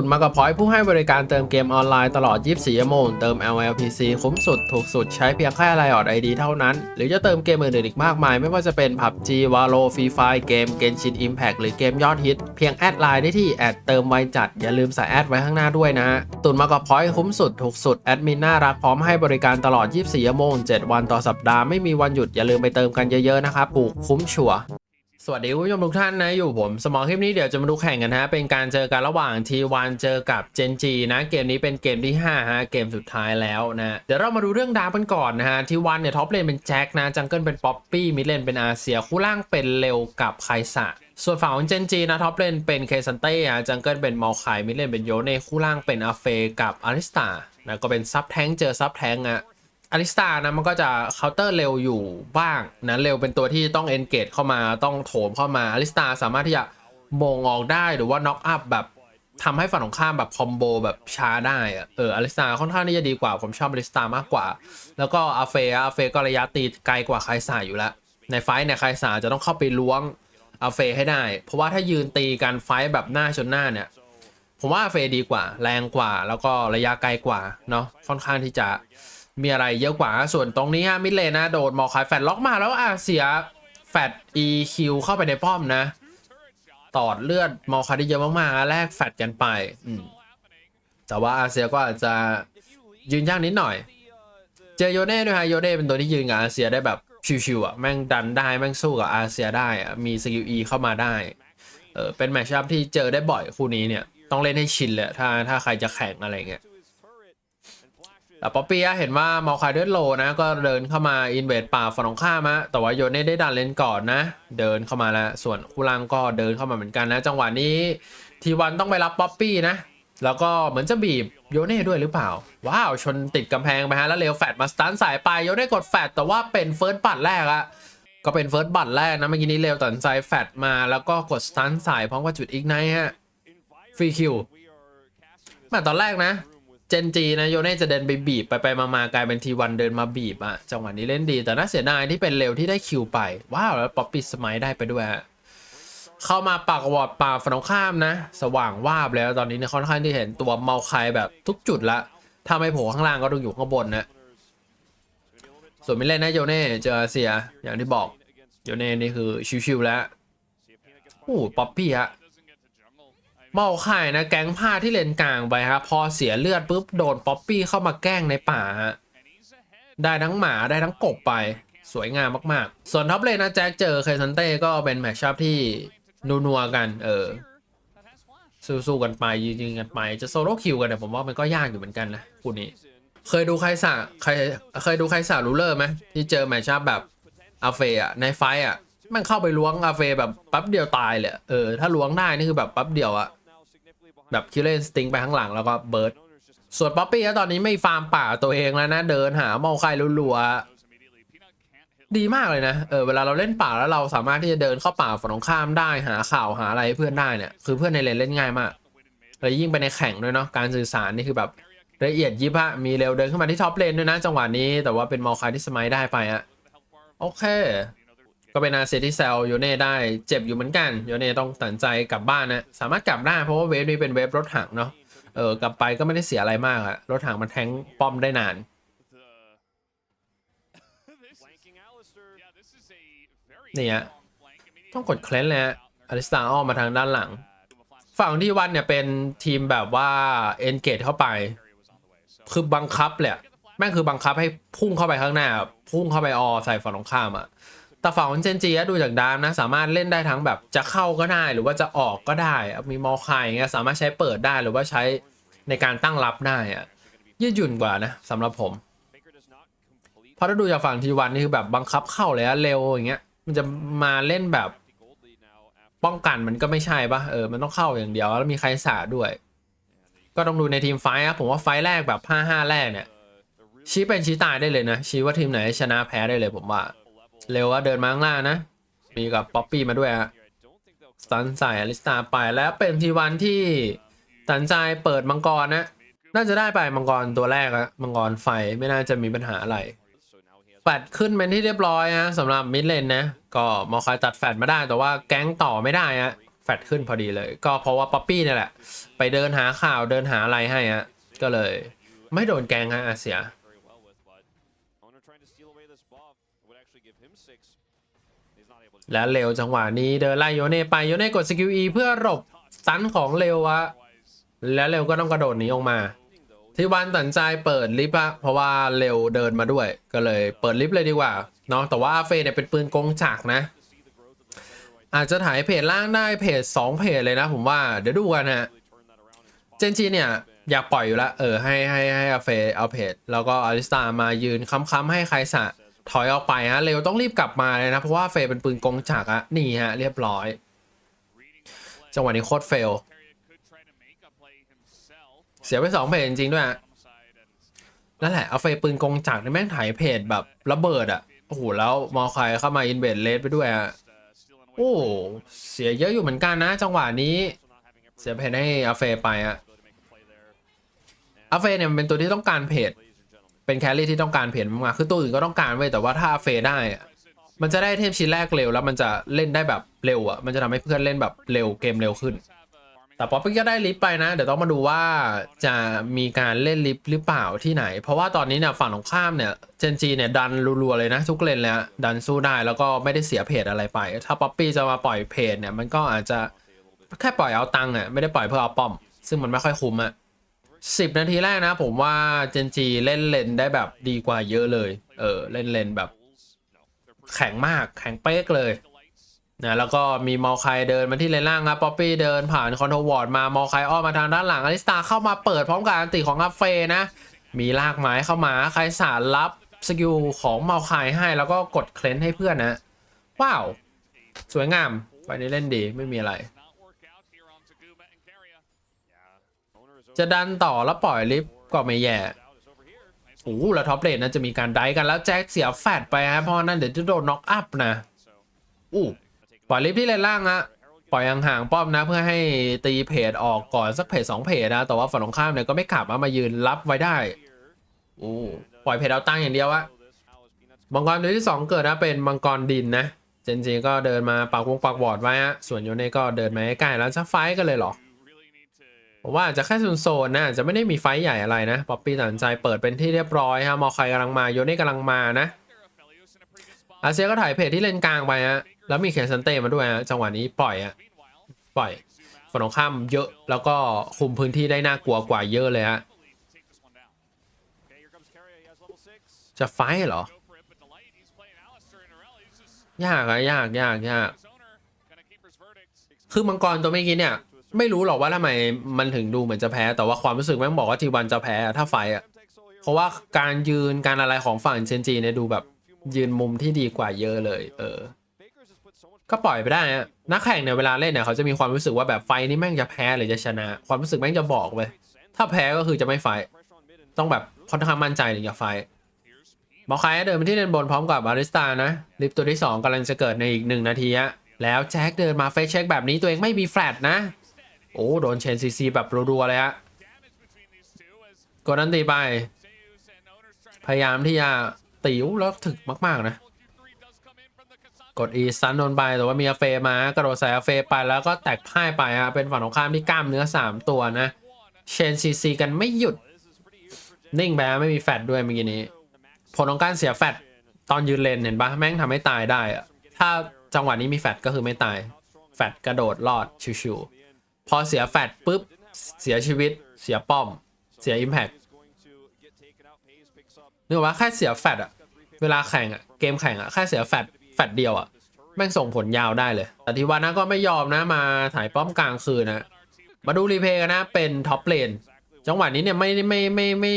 ตุนมากับพอยผู้ให้บริการเติมเกมออนไลน์ตลอด 24 ชั่วโมง เติม LLPC คุ้มสุด ถูกสุดใช้เพียงแค่ไลออดไอดีเท่านั้น หรือจะเติมเกมอื่นๆอีกมากมาย ไม่ว่าจะเป็น PUBG Valo Free Fire เกม Genshin Impact หรือเกมยอดฮิต เพียงแอดไลน์ได้ที่แอดเติมไวจัด อย่าลืมใส่แอดไว้ข้างหน้าด้วยนะฮะตุนมากับพอยคุ้มสุด ถูกสุด แอดมินน่ารักพร้อมให้บริการตลอด 24 ชั่วโมง 7 วันต่อสัปดาห์ไม่มีวันหยุดอย่าลืมไปเติมกันเยอะๆนะครับถูกคุ้มชัว สวัสดีคุณผู้ชมทุกท่านนะอยู่ผมสมองคลิปนี้เดี๋ยวจะมาดูแข่งกันฮะเป็นการเจอกันระหว่าง T1 เจอกับ Gen G นะเกมนี้เป็นเกมที่5ฮะเกมสุดท้ายแล้วนะเดี๋ยวเรามาดูเรื่องดาวกันก่อนนะฮะ T1 เนี่ยท็อปเลนเป็นแจ็คนะจังเกิลเป็นป๊อปปี้มิดเลนเป็นอาเซียคู่ล่างเป็นเร็วกับไคสะส่วนฝั่งของ Gen G นะท็อปเลนเป็นเคซันเต้อะจังเกิลเป็นมอลไคมิดเลนเป็นโยเน่คู่ล่างเป็นอาเฟกับอาริสตานะก็เป็นซับแทงเจอซับแทงอะ อาริสตานะมันก็จะเคาน์เตอร์เร็วอยู่บ้างนะเร็วเป็นตัวที่ต้องเอนเกจเข้ามาต้องโถมเข้ามาอาริสตาสามารถที่จะมงออกได้หรือว่าน็อกอัพแบบทำให้ฝั่งของข้ามแบบคอมโบแบบช้าได้อะเอออาริสตาค่อนข้างที่จะดีกว่าผมชอบอาริสตามากกว่า แล้วก็อาเฟอาเฟก็ระยะตีไกลกว่าไคสาอยู่แล้ว ในไฟท์เนี่ยไคสาจะต้องเข้าไปล้วงอาเฟให้ได้ เพราะว่าถ้ายืนตีกันไฟท์แบบหน้าชนหน้าเนี่ย ผมว่าอาเฟดีกว่า แรงกว่า แล้วก็ระยะไกลกว่าเนาะค่อนข้างที่จะ มีอะไรเยอะกว่าส่วนตรงนี้ฮะมิเลนะโดนมอคายแฟดล็อกมาแล้วอะเสียแฟด EQ เข้าไปในป้อมนะ ตอดเลือดมอคายได้เยอะมากๆแลกแฟดกันไปแต่ว่าอาเซียก็อาจจะยืนยากนิดหน่อย เจอโยเน่ด้วยฮะโยเน่เป็นตัวที่ยืนกับอาเซียได้แบบชิวๆอะแม่งดันได้แม่งสู้กับอาเซียได้อะมีสกิลเข้ามาได้เออเป็นแมตช์อัพที่เจอได้บ่อยคู่นี้เนี่ยต้องเล่นให้ชินเลยถ้าถ้าใครจะแข่งอะไรเงี้ย แต่ป๊อปปี้เห็นว่าเมาคายเดินโลนะ ก็เดินเข้ามาอินเวดป่าฝั่งของข้ามะแต่ว่าโยเน่ได้ดันเลนก่อนนะ เดินเข้ามาแล้วส่วนคูลังก็เดินเข้ามาเหมือนกันนะ จังหวะนี้ทีวันต้องไปรับป๊อปปี้นะ แล้วก็เหมือนจะบีบโยเน่ด้วยหรือเปล่า ว้าวชนติดกำแพงไปฮะแล้วเร็วแฟดมาสตันสายไปโยเน่กดแฟดแต่ว่าเป็นเฟิร์สบัตแรกอะก็เป็นเฟิร์สบัตแรกนะเมื่อกี้นี้เร็วตัดสินใจแฟดมาแล้วก็กดสตันสายพร้อมกับจุดอีกไนฮะฟรีคิวแมาตอนแรกนะ เจนจีนะโยเน่จะเดินไปบีบไปไปมามากลายเป็นทีวันเดินมาบีบอะจังหวะนี้เล่นดี แต่น่าเสียดายที่เป็นเร็วที่ได้คิวไป ว้าวแล้วป๊อปปี้สมัยได้ไปด้วยฮะเข้ามาปากวอดป่าฝั่งข้ามนะ สว่างวาบแล้วตอนนี้เนี่ยค่อนข้างที่เห็นตัวเมาคายแบบทุกจุดละถ้าไม่โผล่ข้างล่างก็ต้องอยู่ข้างบนนะส่วนไม่เล่นนะโยเน่เจอเซียอย่างที่บอกโยเน่นี่คือชิวๆแล้วโอ้ป๊อปปี้ฮะ เมาไข่นะแก๊งผ้าที่เลนกลางไปครับพอเสียเลือดปุ๊บโดนป๊อปปี้เข้ามาแกล้งในป่าฮะได้ทั้งหมาได้ทั้งกบไป สวยงามมากๆ ส่วนท็อปเลนนะแจ็คเจอเคซันเต้ก็เป็นแมตช์อัพที่นัวๆกัน เออ สู้ๆกันไปยิงๆกันไปจะโซโล่คิวกันเนี่ยผมว่ามันก็ยากอยู่เหมือนกันนะคู่นี้ เคยดูใครสาใครเคยดูใครสารูเลอร์ไหมที่เจอแมตช์อัพแบบอาเฟอะในไฟอะมันเข้าไปล้วงอาเฟแบบแป๊บเดียวตายเลยเออถ้าล้วงได้นี่คือแบบแป๊บเดียวอะ แบบคิลเลนสติงไปข้างหลังแล้วก็เบิร์ดส่วนป๊อปปี้ตอนนี้ไม่ฟาร์มป่าตัวเองแล้วนะ เดินหาเมาไข่รัวๆดีมากเลยนะเออเวลาเราเล่นป่าแล้วเราสามารถที่จะเดินเข้าป่าฝั่งตรงข้ามได้หาข่าวหาอะไรให้เพื่อนได้เนี่ยคือเพื่อนในเลนเล่นง่ายมากแล้วยิ่งไปในแข่งด้วยเนาะการสื่อสารนี่คือแบบละเอียดยิบอะมีเร็วเดินขึ้นมาที่ท็อปเลนด้วยนะจังหวะนี้แต่ว่าเป็นมอลคายที่สมัยได้ไปอะโอเค ก็เป็นอาเซที่แซลโยเน่ได้เจ็บอยู่เหมือนกันโยเน่ต้องตัดใจกลับบ้านนะสามารถกลับได้เพราะว่าเวฟนี้เป็นเวฟรถถังเนาะเออกลับไปก็ไม่ได้เสียอะไรมากอะรถถังมันแทงป้อมได้นานนี่ฮะต้องกดเคลนเลยฮะอลิสตาอ้อมมาทางด้านหลัง ฝั่งที่วันเนี่ยเป็นทีมแบบว่าเอนเกตเข้าไป คือบังคับแหละแม่งคือบังคับให้พุ่งเข้าไปข้างหน้า พุ่งเข้าไปออใส่ฝั่งตรงข้ามอะ ต่ฝั่งของเจนจีดูจากดามนะ สามารถเล่นได้ทั้งแบบจะเข้าก็ได้หรือว่าจะออกก็ได้ มีมอลคายอย่างเงี้ยสามารถใช้เปิดได้หรือว่าใช้ในการตั้งรับได้อะยืดหยุ่นกว่านะสำหรับผมเพราะถ้าดูจากฝั่งทีวันนี่คือแบบบังคับเข้าเลยอะเร็วอย่างเงี้ยมันจะมาเล่นแบบป้องกันมันก็ไม่ใช่ปะเออมันต้องเข้าอย่างเดียวแล้วมีใครสาด้วย ก็ต้องดูในทีมไฟท์อะผมว่าไฟ์แรกแบบ5 5แรกเนี่ยชี้เป็นชี้ตายได้เลยนะชี้ว่าทีมไหนชนะแพ้ได้เลยผมว่า เร็วว่าเดินมาข้างล่างนะ มีกับป๊อปปี้มาด้วยฮะสันใส่อลิสตาไปแล้วเป็นทีวันที่ตัดสินใจเปิดมังกรนะ น่าจะได้ไปมังกรตัวแรกอะมังกรไฟไม่น่าจะมีปัญหาอะไรแฟดขึ้นเป็นที่เรียบร้อยฮะสำหรับมิดเลนนะ ก็มอคายตัดแฟดมาได้แต่ว่าแก๊งต่อไม่ได้ฮะแฟดขึ้นพอดีเลย ก็เพราะว่าป๊อปปี้นี่แหละ ไปเดินหาข่าวเดินหาอะไรให้ฮะก็เลย ไม่โดนแกงฮะอาเซีย และเร็วจังหวะนี้เดินไล่โยเน่ไปโยเน่กดสกิล E เพื่อหลบสันของเร็วอะและเร็วก็ต้องกระโดดหนีออกมา ที่วันตัดใจเปิดลิฟต์อะเพราะว่าเร็วเดินมาด้วย ก็เลยเปิดลิฟต์เลยดีกว่าเนาะแต่ว่าอาเฟเนี่ยเป็นปืนกงจักนะ อาจจะถ่ายเพจล่างได้เพจ2เพจเลยนะ ผมว่าเดี๋ยวดูกันฮะเจนจีเนี่ยอยากปล่อยอยู่แล้วเออให้ให้ให้อาเฟเอาเพจแล้วก็อาริสตามายืนค้ำๆให้ใครสะ ถอยออกไปฮะเร็วต้องรีบกลับมาเลยนะ เพราะว่าเฟยเป็นปืนกงจักอะนี่ฮะเรียบร้อย จังหวะนี้โคตรเฟล เสียไปสองเพจจริงๆด้วยนั่นแหละเอาไฟปืนกงจักรนี่แม่งถ่ายเพจแบบระเบิดอะโอ้โหแล้วมอลใครเข้ามาอินเวดเลสไปด้วยอะโอ้เสียเยอะอยู่เหมือนกันนะ จังหวะนี้ เสียเพจให้อาเฟไปอะอาเฟเนี่ยมันเป็นตัวที่ต้องการเพจ เป็นแครี่ที่ต้องการเพจมากๆคือตัวอื่นก็ต้องการเว้ยแต่ว่าถ้าเฟได้อะมันจะได้เทพชิ้นแรกเร็วแล้วมันจะเล่นได้แบบเร็วอะมันจะทำให้เพื่อนเล่นแบบเร็วเกมเร็วขึ้น แต่ป๊อปปี้ก็ได้ลิฟไปนะ เดี๋ยวต้องมาดูว่าจะมีการเล่นลิฟหรือเปล่าที่ไหน เพราะว่าตอนนี้เนี่ยฝั่งของข้ามเนี่ยเจนจีเนี่ยดันรัวๆเลยนะทุกเลนเลยอะดันสู้ได้แล้วก็ไม่ได้เสียเพจอะไรไป ถ้าป๊อปปี้จะมาปล่อยเพจเนี่ยมันก็อาจจะแค่ปล่อยเอาตังค์อะไม่ได้ปล่อยเพื่อเอาป้อม ซึ่งมันไม่ค่อยคุ้มอะ สิบนาทีแรกนะ ผมว่าเจนจีเล่นเลนได้แบบดีกว่าเยอะเลย เออ เล่นเลนแบบ แข็งมากแข็งเป๊กเลยนะแล้วก็มีมอลไคเดินมาที่เลนล่างครับป๊อปปี้เดินผ่านคอนโทรวอร์ดมามอลไคอ้อมมาทางด้านหลังอลิสตาเข้ามาเปิดพร้อมกับอันติของอัฟเฟนะ มีลากไม้เข้ามาใครสารรับสกิลของมอลไคให้แล้วก็กดเคลนให้เพื่อนนะ ว้าว สวยงามไฟนี้เล่นดีไม่มีอะไร จะดันต่อแล้วปล่อยลิฟต์ก็ไม่แย่โอ้แล้วท็อปเลนนะจะมีการไดฟ์กันแล้วแจ็คเสียแฟดไปฮะเพราะนั่นเดี๋ยวจะโดนน็อกอัพนะอู้ปล่อยลิฟต์ที่เลนล่างอะปล่อยห่างๆป้อมนะเพื่อให้ตีเพจออกก่อนสักเพจสองเพจนะแต่ว่าฝั่งตรงข้ามเนี่ยก็ไม่ขับมามายืนรับไว้ได้โอ้ปล่อยเพจเอาตั้งอย่างเดียวอะมังกรตัวที่ 2 เกิดนะเป็นมังกรดินนะเจนจีก็เดินมาปักวงปักบอร์ดไว้ฮะส่วนโยเน่ก็เดินมาใกล้ๆแล้วจะไฟท์กันเลยเหรอ ผมว่าจะแค่โซนๆนะจะไม่ได้มีไฟใหญ่อะไรนะป๊อปปี้ตัดสินใจเปิดเป็นที่เรียบร้อยฮะมอลไคกำลังมาโยเน่กำลังมานะอาเซียก็ถ่ายเพจที่เลนกลางไปฮะแล้วมีเขียนซันเต้มาด้วยฮะจังหวะนี้ปล่อยฮะปล่อยฝั่งตรงข้ามเยอะแล้วก็คุมพื้นที่ได้น่ากลัวกว่าเยอะเลยฮะจะไฟเหรอยากอะยากยากยากคือมังกรตัวเมื่อกี้เนี่ย ไม่รู้หรอกว่าทำไมมันถึงดูเหมือนจะแพ้ แต่ว่าความรู้สึกแม่งบอกว่าทีวันจะแพ้ถ้าไฟท์อะเพราะว่าการยืนการอะไรของฝั่งเชนจีเนี่ยดูแบบยืนมุมที่ดีกว่าเยอะเลย เออ ก็ปล่อยไปได้นะนักแข่งเนี่ยเวลาเล่นเนี่ยเขาจะมีความรู้สึกว่าแบบไฟนี่แม่งจะแพ้หรือจะชนะ ความรู้สึกแม่งจะบอกเลย ถ้าแพ้ก็คือจะไม่ไฟ ต้องแบบค่อนข้างมั่นใจถึงจะไฟมอคายเดินไปที่เลนบนพร้อมกับอาริสตานะ ลิฟต์ตัวที่ 2กำลังจะเกิดในอีกหนึ่งนาทีแล้วแจ็คเดินมาเฟซเช็คแบบนี้ตัวเองไม่มีแฟลตนะ โอ้โดนเชนซีซีแบบรัวๆเลยฮะกดนันตีไป พยายามที่จะติวแล้วถึกมาก ๆ นะ กด E ซันโดนไปแต่ว่ามีอาเฟมากระโดดใส่อาเฟไปแล้วก็แตกพ่ายไปฮะเป็นฝั่งของข้ามที่กล้ามเนื้อ 3 ตัวนะ เชนซีซีกันไม่หยุด นิ่งไปไม่มีแฟดด้วยเมื่อกี้นี้ ผลของการเสียแฟดตอนยืนเลนเห็นปะแม่งทำให้ตายได้อะถ้าจังหวะนี้มีแฟดก็คือไม่ตาย แฟดกระโดดรอดชิวๆ พอเสียแฟดปุ๊บ เสียชีวิต เสียป้อม เสียอิมแพ t นึกว่าแค่เสียแฟดอะเวลาแข่งอะเกมแข่งอะแค่เสียแฟดแฟดเดียวอะแม่งส่งผลยาวได้เลย แต่ทีวานะก็ไม่ยอมนะมาถ่ายป้อมกลางคืนนะ มาดูรีเพย์กันนะเป็นท็อปเลนจังหวะนี้เนี่ยไม่ไม่ไม่ไม่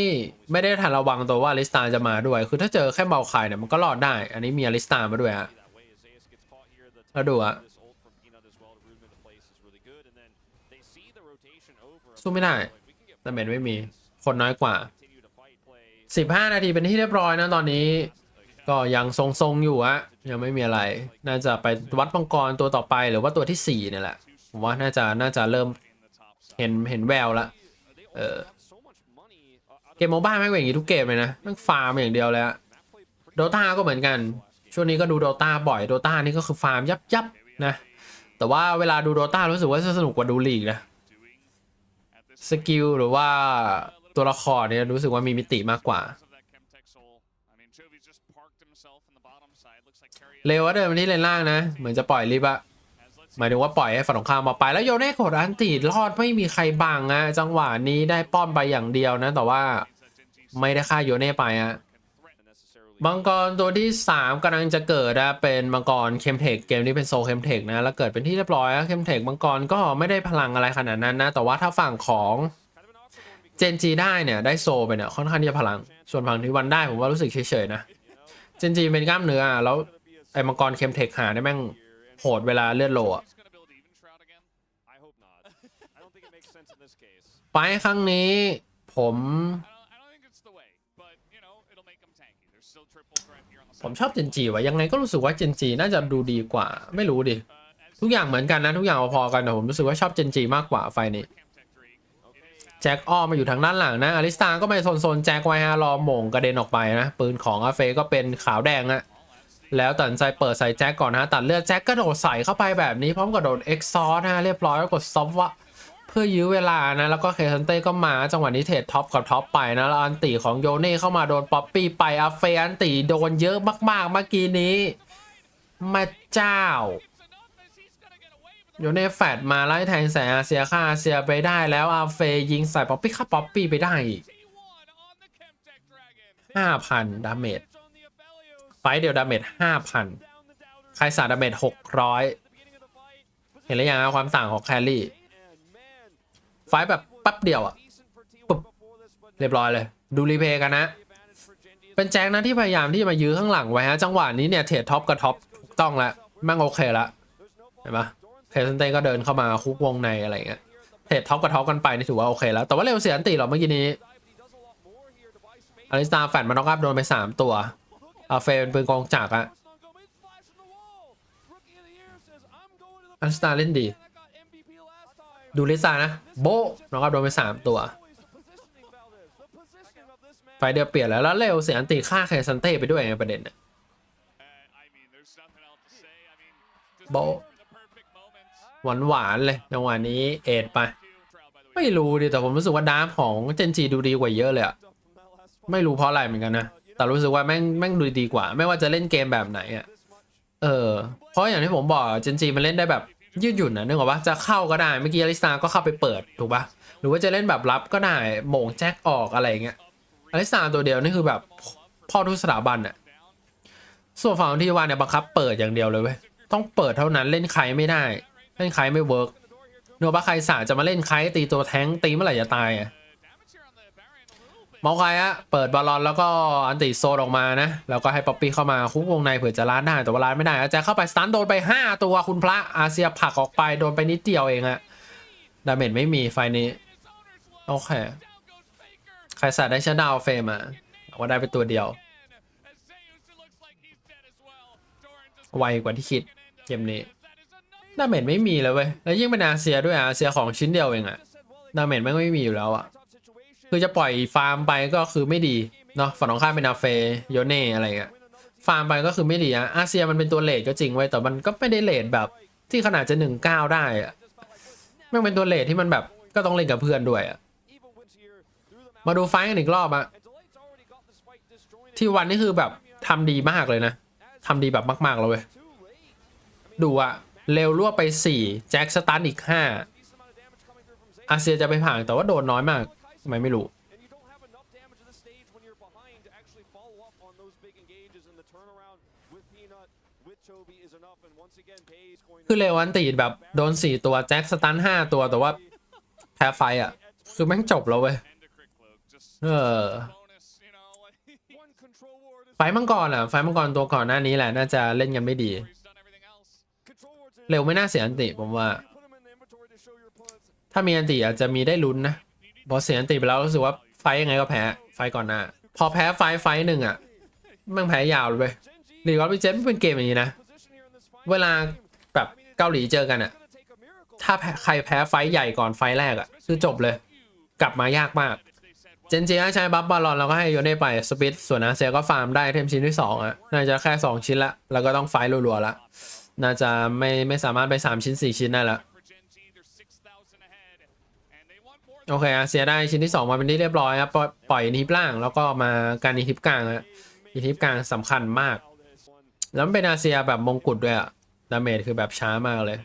ไม่ได้ทันระวังตัวว่าลิสตาจะมาด้วย คือถ้าเจอแค่เบาคายเนี่ยมันก็รอดได้ อันนี้มีอลิสตามาด้วยฮะแล้วดูอะ สู้ไม่ได้แต่เมนไม่มี คนน้อยกว่า 15 นาทีเป็นที่เรียบร้อยนะตอนนี้ ก็ยังทรงๆอยู่อะยังไม่มีอะไร น่าจะไปวัดมังกรตัวต่อไปหรือว่าตัวที่ 4 เนี่ยแหละผมว่าน่าจะน่าจะเริ่มเห็นเห็นแววละเออเกมโมบ้าแม่งเป็นอย่างนี้ทุกเกมเลยนะแม่งฟาร์มอย่างเดียวเลยอะโดตาก็เหมือนกัน ช่วงนี้ก็ดูโดตาบ่อยโดตานี่ก็คือฟาร์มยับยับๆนะ แต่ว่าเวลาดูโดตารู้สึกว่าจะสนุกกว่าดูลีกนะ สกิลหรือว่าตัวละครเนี่ยรู้สึกว่ามีมิติมากกว่า เลวว่าเดินมาที่เลนล่างนะ เหมือนจะปล่อยลิฟอะหมายถึงว่าปล่อยให้ฝั่งตรงข้ามมาไปแล้วโยเน่กดอันติรอดไม่มีใครบังอะจังหวะนี้ได้ป้อมไปอย่างเดียวนะ แต่ว่าไม่ได้ฆ่าโยเน่ไปอะ มังกรตัวที่ 3กำลังจะเกิดนะเป็นมังกรเคมเทคเกมนี้เป็นโซเคมเทคนะแล้วเกิดเป็นที่เรียบร้อยแล้วเคมเทคมังกรก็ไม่ได้พลังอะไรขนาดนั้นนะ แต่ว่าถ้าฝั่งของเจนจีได้เนี่ยได้โซไปเนี่ยค่อนข้างที่จะพลัง ส่วนฝั่งที่วันได้ผมว่ารู้สึกเฉยๆนะเจนจีเป็นกล้ามเนื้ออะแล้วไอ้มังกรเคมเทคหาได้แม่งโหดเวลาเลือดโลอะไปครั้งนี้ผม ผมชอบเจนจีว่ะยังไงก็รู้สึกว่าเจนจีน่าจะดูดีกว่า ไม่รู้ดิทุกอย่างเหมือนกันนะทุกอย่างพอๆกันแต่ผมรู้สึกว่าชอบเจนจีมากกว่าไฟนี้แจ็คอ้อมมาอยู่ทางด้านหลังนะอลิสตาก็ไปโซนๆแจ็คไว้ฮะรอหม่งกระเด็นออกไปนะปืนของอาเฟก็เป็นขาวแดงอะแล้วตัดใจเปิดใส่แจ็คก่อนนะตัดเลือดแจ็คกระโดดใส่เข้าไปแบบนี้พร้อมกับโดดเอ็กซอร์นะเรียบร้อยแล้วกดซอฟวะ พื่อยื้อเวลานะแล้วก็เคซันเต้ก็มาจังหวะนี้เทรดท็อปกับท็อปไปนะแล้วอันตีของโยเน่เข้ามาโดนป๊อปปี้ไปอาเฟอันตีโดนเยอะมากๆเมื่อกี้นี้ม่เจ้าโยเน่แฟดมาไล่แทงแสงอาเซียค่าอาเซียไปได้แล้วอาเฟยิงใส่ป๊อปปี้ค่าป๊อปปี้ไปได้อีกห้าพันดาเมจไฟเดียวดาเมจห้าพันใครสาดาเมจหกร้อยเห็นหรือยังความต่างของแคลรี่ ไฟแบบแป๊บเดียวอะปุ๊บเรียบร้อยเลย ดูรีเพย์กันนะ เป็นแจ็คนะที่พยายามที่จะมายื้อข้างหลังไว้ฮะ จังหวะนี้เนี่ยเทรดท็อปกับท็อปถูกต้องแล้วแม่งโอเคละเห็นปะเคซันเต้ก็เดินเข้ามาคุกวงในอะไรเงี้ยเทรดท็อปกับท็อปกันไปนี่ถือว่าโอเคแล้ว แต่ว่าเร็วเสียอันตีหรอเมื่อกี้นี้อลิสตาแฟดมาน็อกอัพโดนไปสามตัวอาเฟเป็นปืนกองจักรอะอลิสตาเล่นดี ดูลิซ่านะ โบน็อกอัพโดนไปสามตัว ไฟเดียวเปลี่ยนแล้วแล้วเร็วเสียอันตีฆ่าเคซันเต้ไปด้วยไงประเด็นน่ะโบหวานหวานๆเลยจังหวะนี้เอ็ดไป ไม่รู้ดิแต่ผมรู้สึกว่าดาร์ฟของเจนจีดูดีกว่าเยอะเลยอะไม่รู้เพราะอะไรเหมือนกันนะแต่รู้สึกว่าแม่งแม่งดูดีกว่า ไม่ว่าจะเล่นเกมแบบไหนอะเออเพราะอย่างที่ผมบอกเจนจีมันเล่นได้แบบ ยืดหยุ่นนะนึกออกปะจะเข้าก็ได้เมื่อกี้อลิสตาก็เข้าไปเปิดถูกปะหรือว่าจะเล่นแบบรับก็ได้โหม่งแจ็คออกอะไรเงี้ยอลิสตาตัวเดียวนี่คือแบบพ่อทุกสถาบันอะส่วนฝั่งที่วานเนี่ยบังคับเปิดอย่างเดียวเลยเว้ยต้องเปิดเท่านั้นเล่นใครไม่ได้ เล่นใครไม่เวิร์กเนื้อปะใครสาจะมาเล่นใครตีตัวแท้งตีเมื่อไหร่จะตายอะ เมาใครอะเปิดบอลลอนแล้วก็อันติโซนออกมานะ แล้วก็ให้ป๊อปปี้เข้ามาคุกวงในเผื่อจะล้านได้แต่ว่าล้านไม่ได้อาจจะเข้าไปสตันโดนไป 5 ตัวคุณพระอาเซียผักออกไปโดนไปนิดเดียวเองอะดาเมจไม่มีไฟนี้ โอเค ใครสาได้ชนะดาเฟมอะว่าได้ไปตัวเดียว ไวกว่าที่คิดเกมนี้ดาเมจไม่มีเลยเว้ย แล้วยิ่งเป็นอาเซียด้วยอาเซียของชิ้นเดียวเองอะดาเมจแม่ไม่มีอยู่แล้วอะ คือจะปล่อยฟาร์มไปก็คือไม่ดีเนาะฝั่งตรงข้ามเป็นอาเฟโยเน่อะไรเงี้ยฟาร์มไปก็คือไม่ดีอะอาเซียมันเป็นตัวเลทก็จริงไว้ยแต่มันก็ไม่ได้เลทแบบที่ขนาดจะหนึ่งเก้าได้อะม่เป็นตัวเลทที่มันแบบก็ต้องเล่นกับเพื่อนด้วยอะมาดูไฟกันอีกรอบอะที่วันนี้คือแบบทำดีมากเลยนะทำดีแบบมากๆเลยเว้ยดูอะเร็วรวไป4แจ็คสตันอีก5อาเซียจะไปผ่านแต่ว่าโดนน้อยมาก ทำไมไม่รู้ And you don't have enough damage at this stage when you're behind to actually follow up on those big engages and the turnaround with Peanut, with Toby is enough. And once again, Pay is going คือเร็วอันตีแบบโดน4ตัวแจ็คสตัน5ตัวแต่ว่าแพ้ไฟอะคือแม่งจบแล้วเว้ยเออ one control ward is ไฟมังกรอะไฟมังกรตัวก่อนหน้านี้แหละ น่าจะเล่นกันไม่ดี control wards in. เร็วไม่น่าเสียอันติผมว่า Put them in the inventory to show your opponents. ถ้ามีอันติอาจจะมีได้ลุ้นนะ พอเสียอันติไปแล้วรู้สึกว่าไฟยังไงก็แพ้ไฟก่อนหน้า พอแพ้ไฟไฟหนึ่งอะม่งแพ้ยาวเลยเว้ย Genji ลีกออฟลิเจนเป็นเกมอย่างนี้นะ เวลาแบบเกาหลีเจอกันอะ ถ้าใครแพ้ไฟใหญ่ก่อนไฟแรกอะ คือจบเลย กลับมายากมาก เจนจีใช้บัฟบอลลอนแล้วก็ให้โยเน่ไปสปิดส่วนอาเซียก็ฟาร์มได้เทมชิ้นที่2อะน่าจะแค่2ชิ้นละ แล้วก็ต้องไฟรัวๆละ น่าจะไม่ไม่สามารถไป3ชิ้น4ชิ้นได้ล้ว โอเคอาเซียได้ชิ้นที่ 2 มาเป็นที่เรียบร้อยครับปล่อยอีทิปล่างแล้วก็มาการอิทิปกลางอะอิทิปกลางสำคัญมาก แล้วมันเป็นอาเซียแบบมงกุฎด้วยอะดาเมจคือแบบช้ามากเลย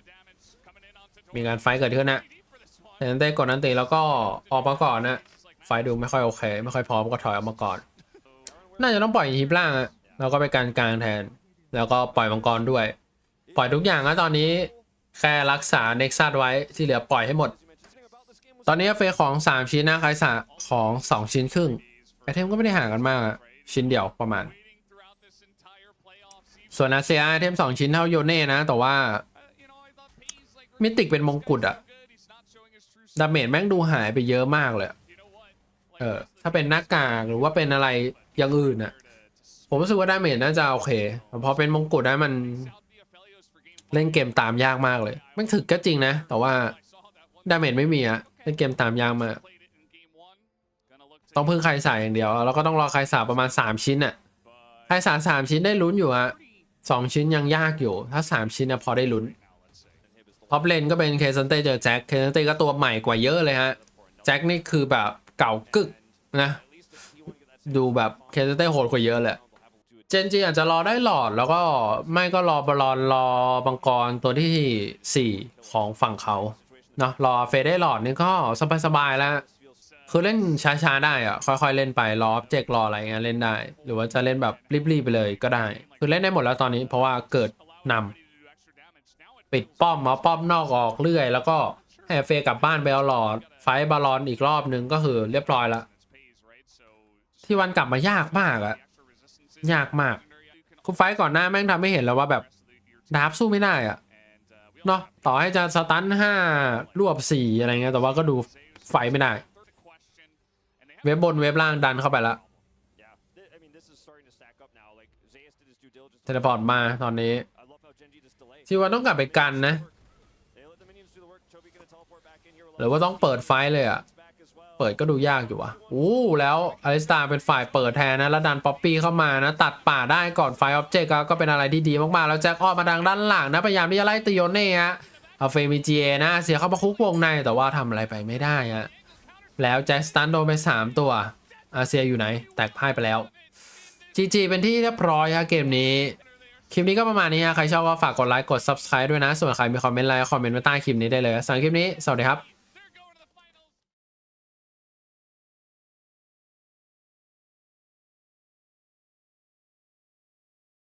มีการไฟเกิดขึ้นนะแต่นั้นได้กดนั้นตีแล้วก็ออกมาก่อนนะไฟดูไม่ค่อยโอเค ไม่ค่อยพร้อมก็ถอยออกมาก่อน น่าจะต้องปล่อยอิทิปล่างอะแล้วก็ไปการกลางแทน แล้วก็ปล่อยมังกรด้วย ปล่อยทุกอย่างแล้วตอนนี้แค่รักษาเน็กซัสไว้ที่เหลือปล่อยให้หมด ตอนนี้เฟของ 3 ชิ้นนะใครสาของ 2 ชิ้นครึ่งไอเทมก็ไม่ได้ห่างกันมากอะชิ้นเดียวประมาณ ส่วนอาเซียไอเทม 2 ชิ้นเท่าโยเน่นะ แต่ว่ามิติกเป็นมงกุฎอะดาเมจแม่งดูหายไปเยอะมากเลยเออถ้าเป็นหน้ากากหรือว่าเป็นอะไรอย่างอื่นอะผมรู้สึกว่าดาเมจน่าจะโอเคแต่พอเป็นมงกุฎได้มันเล่นเกมตามยากมากเลยแม่งถึกก็จริงนะ แต่ว่าดาเมจไม่มีอะ ล่นเกมตามยากมา ต้องพึ่งใครสายอย่างเดียว แล้วก็ต้องรอใครสาประมาณ 3 ชิ้นอะใครสาสามชิ้นได้ลุ้นอยู่อะสองชิ้นยังยากอยู่ ถ้า 3 ชิ้นนะพอได้ลุ้นท็อปเลนก็เป็นเคซันเต้เจอแจ็คเคซันเต้ก็ตัวใหม่กว่าเยอะเลยฮะแจ็คนี่คือแบบเก่ากึกนะดูแบบเคซันเต้โหดกว่าเยอะเลยเจนจีอาจจะรอได้หลอดแล้วก็ไม่ก็รอบอลอนรอบังกรตัวที่ 4 ของฝั่งเขา เนาะรอเฟได้หลอดนี่ก็สบายๆแล้ว คือเล่นช้าๆได้อะค่อยๆเล่นไปรอเจกรออะไรเงี้ยเล่นได้ หรือว่าจะเล่นแบบรีบๆไปเลยก็ได้ คือเล่นได้หมดแล้วตอนนี้เพราะว่าเกิดนำปิดป้อมเอาป้อมนอกออกเรื่อย แล้วก็ให้เฟย์กลับบ้านไปเอาหลอดไฟบาลอนอีกรอบนึงก็คือเรียบร้อยละที่วันกลับมายากมากอะยากมาก คุณไฟก่อนหน้าแม่งทำให้เห็นแล้วว่าแบบดาบสู้ไม่ได้อะ เนาะต่อให้จะสตันห้ารวบสี่อะไรเงี้ยแต่ว่าก็ดูไฟไม่ได้ เว็บบนเว็บล่างดันเข้าไปละเทเลพอร์ตมาตอนนี้ที่ว่าต้องกลับไปกันนะ หรือว่าต้องเปิดไฟเลยอะ เปิดก็ดูยากอยู่อะอู้แล้วอลิสตาเป็นฝ่ายเปิดแทนนะแล้วดันป๊อปปี้เข้ามานะ ตัดป่าได้ก่อนไฟออบเจกต์ก็เป็นอะไรที่ดีมากๆ แล้วแจ็คออกมาทางด้านหลังนะ พยายามที่จะไล่ตีโยเน่ฮะเอาเฟมิจีเอนะเสียเข้ามาคุกวงในแต่ว่าทำอะไรไปไม่ได้ฮะแล้วแจ็คสตันโดนไป 3 ตัวอาเซียอยู่ไหน แตกพ่ายไปแล้ว GG เป็นที่เรียบร้อยฮะเกมนี้คลิปนี้ก็ประมาณนี้ฮะใครชอบก็ฝากกดไลค์กด subscribe ด้วยนะ ส่วนใครมีคอมเมนต์อะไรคอมเมนต์ไว้ใต้คลิปนี้ได้เลยสำหรับคลิปนี้ สวัสดีครับ